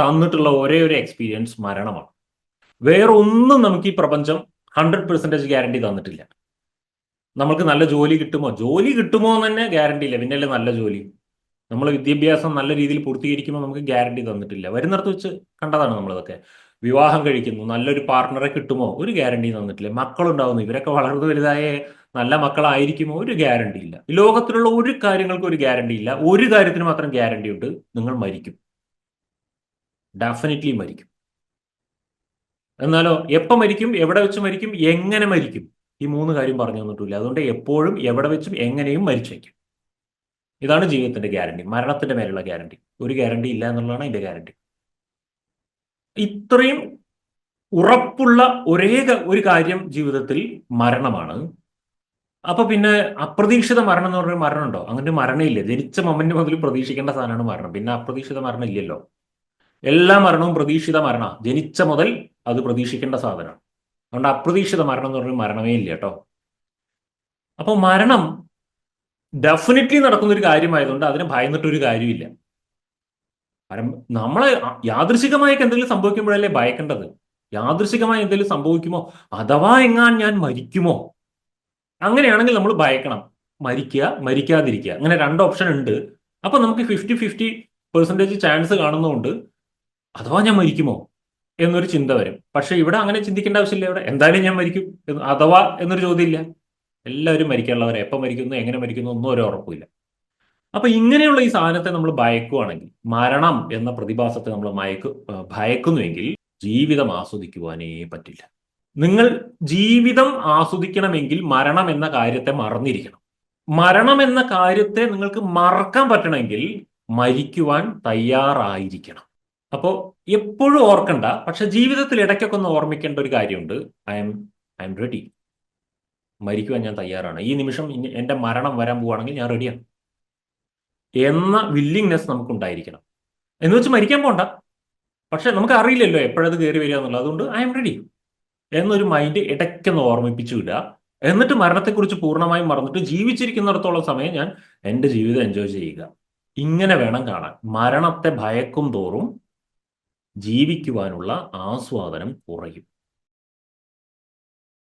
തന്നിട്ടുള്ള ഒരേ ഒരു എക്സ്പീരിയൻസ് മരണമാണ്. വേറെ ഒന്നും നമുക്ക് ഈ പ്രപഞ്ചം ഹൺഡ്രഡ് പെർസെന്റേജ് ഗ്യാരണ്ടി തന്നിട്ടില്ല. നമ്മൾക്ക് നല്ല ജോലി കിട്ടുമോ? ജോലി കിട്ടുമോ എന്ന് തന്നെ ഗ്യാരണ്ടി ഇല്ല. പിന്നല്ലേ നല്ല ജോലി? നമ്മൾ വിദ്യാഭ്യാസം നല്ല രീതിയിൽ പൂർത്തീകരിക്കുമ്പോൾ നമുക്ക് ഗ്യാരണ്ടി തന്നിട്ടില്ല. വരുന്നിടത്ത് വെച്ച് കണ്ടതാണ് നമ്മളതൊക്കെ. വിവാഹം കഴിക്കുന്നു നല്ലൊരു പാർട്ണറെ കിട്ടുമോ? ഒരു ഗ്യാരണ്ടി തന്നിട്ടില്ല. മക്കളുണ്ടാവുന്നു ഇവരൊക്കെ വളർന്നു വലുതായ നല്ല മക്കളായിരിക്കുമോ? ഒരു ഗ്യാരണ്ടി ഇല്ല. ലോകത്തിലുള്ള ഒരു കാര്യങ്ങൾക്കും ഒരു ഗ്യാരണ്ടി ഇല്ല. ഒരു കാര്യത്തിന് മാത്രം ഗ്യാരണ്ടി ഉണ്ട്. നിങ്ങൾ മരിക്കും. ഡെഫിനറ്റ്ലി മരിക്കും. എന്നാലോ എപ്പോൾ മരിക്കും? എവിടെ വെച്ച് മരിക്കും? എങ്ങനെ മരിക്കും? ഈ മൂന്ന് കാര്യം പറഞ്ഞു തന്നിട്ടില്ല. അതുകൊണ്ട് എപ്പോഴും എവിടെ വെച്ചും എങ്ങനെയും മരിച്ചേക്കും ഇതാണ് ജീവിതത്തിന്റെ ഗ്യാരണ്ടി. മരണത്തിന്റെ മേലുള്ള ഗ്യാരണ്ടി. ഒരു ഗ്യാരണ്ടി ഇല്ല എന്നുള്ളതാണ് അതിന്റെ ഗ്യാരണ്ടി. ഇത്രയും ഉറപ്പുള്ള ഒരേ ഒരു കാര്യം ജീവിതത്തിൽ മരണമാണ്. അപ്പൊ പിന്നെ അപ്രതീക്ഷിത മരണം എന്ന് പറഞ്ഞ മരണമുണ്ടോ? അങ്ങനെ മരണമില്ല? ജനിച്ച മൊമെന്റ് മുതൽ പ്രതീക്ഷിക്കേണ്ട സാധനമാണ് മരണം. പിന്നെ അപ്രതീക്ഷിത മരണം ഇല്ലല്ലോ. എല്ലാ മരണവും പ്രതീക്ഷിത മരണ. ജനിച്ച മുതൽ അത് പ്രതീക്ഷിക്കേണ്ട സാധനമാണ് അതുകൊണ്ട് അപ്രതീക്ഷിത മരണം എന്ന് പറഞ്ഞ മരണമേ ഇല്ല കേട്ടോ. അപ്പോൾ മരണം ഡെഫിനറ്റ്ലി നടക്കുന്ന ഒരു കാര്യമായതുകൊണ്ട് അതിനെ ഭയന്നിട്ടൊരു കാര്യമില്ല. കാരണം നമ്മളെ യാദൃശികമായൊക്കെ എന്തെങ്കിലും സംഭവിക്കുമ്പോഴല്ലേ ഭയക്കേണ്ടത്? യാദൃശികമായി എന്തെങ്കിലും സംഭവിക്കുമോ? അഥവാ എങ്ങാൻ ഞാൻ മരിക്കുമോ? അങ്ങനെയാണെങ്കിൽ നമ്മൾ ഭയക്കണം. മരിക്കുക മരിക്കാതിരിക്കുക. അങ്ങനെ രണ്ട് ഓപ്ഷൻ ഉണ്ട്. അപ്പൊ നമുക്ക് ഫിഫ്റ്റി ഫിഫ്റ്റി പെർസെന്റേജ് ചാൻസ് കാണുന്നതുകൊണ്ട് അഥവാ ഞാൻ മരിക്കുമോ എന്നൊരു ചിന്ത വരും. പക്ഷെ ഇവിടെ അങ്ങനെ ചിന്തിക്കേണ്ട ആവശ്യമില്ല ഇവിടെ. എന്തായാലും ഞാൻ മരിക്കും അഥവാ എന്നൊരു ചോദ്യമില്ല. എല്ലാവരും മരിക്കാനുള്ളവരെ എപ്പോൾ മരിക്കുന്നു എങ്ങനെ മരിക്കുന്നു ഒന്നും ഒരു ഉറപ്പില്ല അപ്പൊ ഇങ്ങനെയുള്ള ഈ സാധനത്തെ നമ്മൾ ഭയക്കുവാണെങ്കിൽ മരണം എന്ന പ്രതിഭാസത്തെ നമ്മൾ മയക്കു ഭയക്കുന്നുവെങ്കിൽ ജീവിതം ആസ്വദിക്കുവാനേ പറ്റില്ല. നിങ്ങൾ ജീവിതം ആസ്വദിക്കണമെങ്കിൽ മരണം എന്ന കാര്യത്തെ മറന്നിരിക്കണം. മരണം എന്ന കാര്യത്തെ നിങ്ങൾക്ക് മറക്കാൻ പറ്റണമെങ്കിൽ മരിക്കുവാൻ തയ്യാറായിരിക്കണം. അപ്പോൾ എപ്പോഴും ഓർക്കണ്ട പക്ഷെ ജീവിതത്തിൽ ഇടയ്ക്കൊക്കെ ഒന്ന് ഓർമ്മിക്കേണ്ട ഒരു കാര്യമുണ്ട്. I am I am ready മരിക്കുവാൻ ഞാൻ തയ്യാറാണ്. ഈ നിമിഷം എന്റെ മരണം വരാൻ പോവുകയാണെങ്കിൽ ഞാൻ റെഡിയാണ് എന്ന വില്ലിങ്നെസ് നമുക്കുണ്ടായിരിക്കണം. എന്ന് വെച്ച് മരിക്കാൻ പോണ്ട. പക്ഷെ നമുക്ക് അറിയില്ലല്ലോ എപ്പോഴത് കയറി വരിക എന്നുള്ളത്. അതുകൊണ്ട് ഐ എം റെഡി എന്നൊരു മൈൻഡ് ഇടയ്ക്കൊന്ന് ഓർമ്മിപ്പിച്ചു വിടുക. എന്നിട്ട് മരണത്തെക്കുറിച്ച് പൂർണമായും മറന്നിട്ട് ജീവിച്ചിരിക്കുന്നിടത്തോളം സമയം ഞാൻ എന്റെ ജീവിതം എൻജോയ് ചെയ്യുക. ഇങ്ങനെ വേണം കാണാൻ. മരണത്തെ ഭയക്കും തോറും ജീവിക്കുവാനുള്ള ആസ്വാദനം കുറയും.